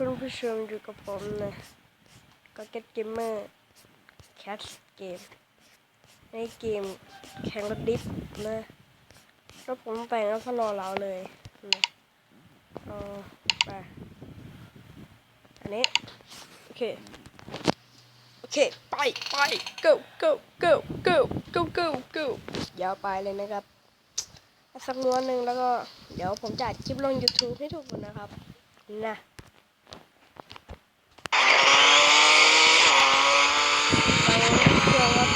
คุณผู้ชมอยู่กับผมนะก็เก็ตเกมเมอร์แคทเกมในเกมแข่งรถดิฟนะแล้วผมแต่งแล้วก็รอเราเลยนะเอาไปอันนี้ โอเค โอเค ไปไป go go go go go go go ยาวไปเลยนะครับสักม้วนหนึ่งแล้วก็ เดี๋ยวผมจะอัดคลิปลง YouTube ให้ทุกคนนะครับ นะไปเครับ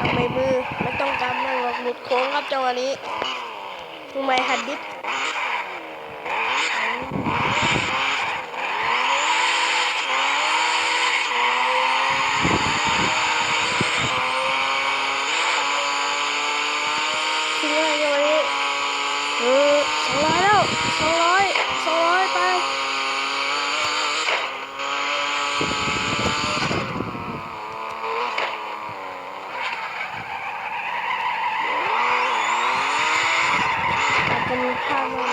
ทำไมมือไม่ต้องกำนั่งหรอกหลุดโค้งครับจังหวะนี้ทำไมหัดดิฟถึงแล้วจังหวะนี้เออสองร้อยแล้วสองร้อยสองร้อยไป อา จะมีภาพบ้าง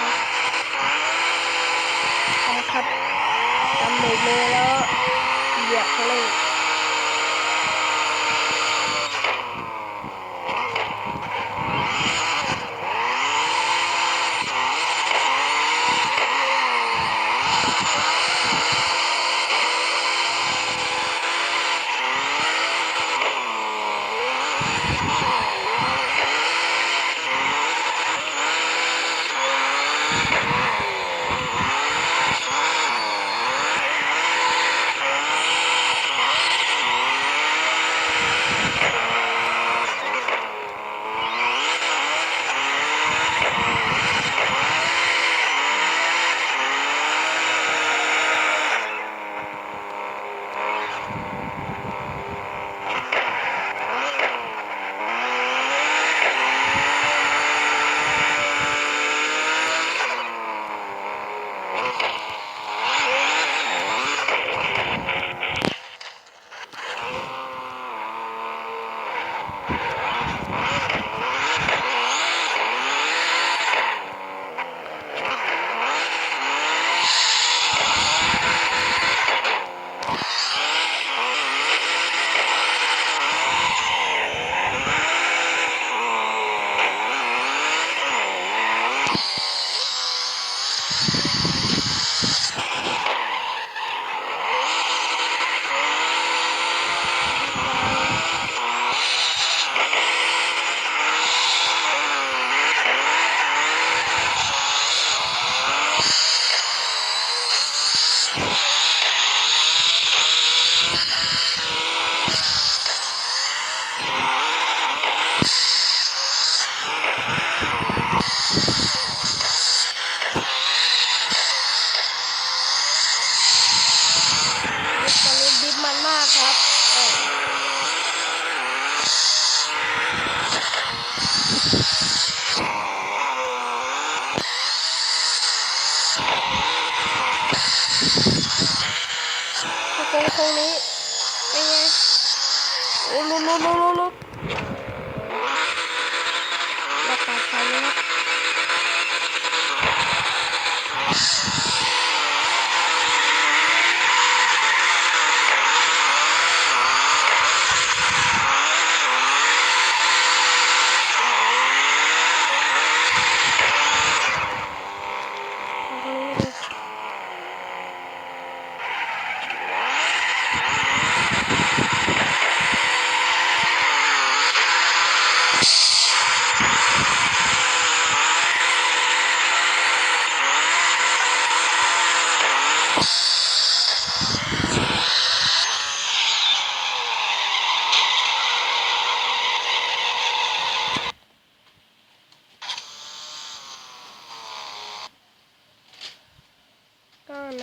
นะครับกำเนิดมือแล้วเหยียบเขาเลย ถ้าโค้งโค้งนี้เป็นไงโอ้ลุลุลุลุลุราคาใช้นะครั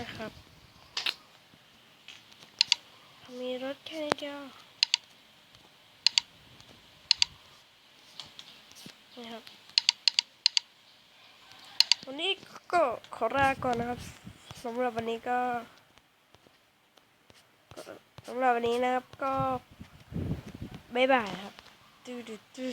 นะครับ มีรถแค่นี้เดียว นะครับ วันนี้ก็ขอลาก่อนนะครับสำหรับวันนี้ก็สำหรับวันนี้นะครับก็บ๊ายบายครับดูดูดู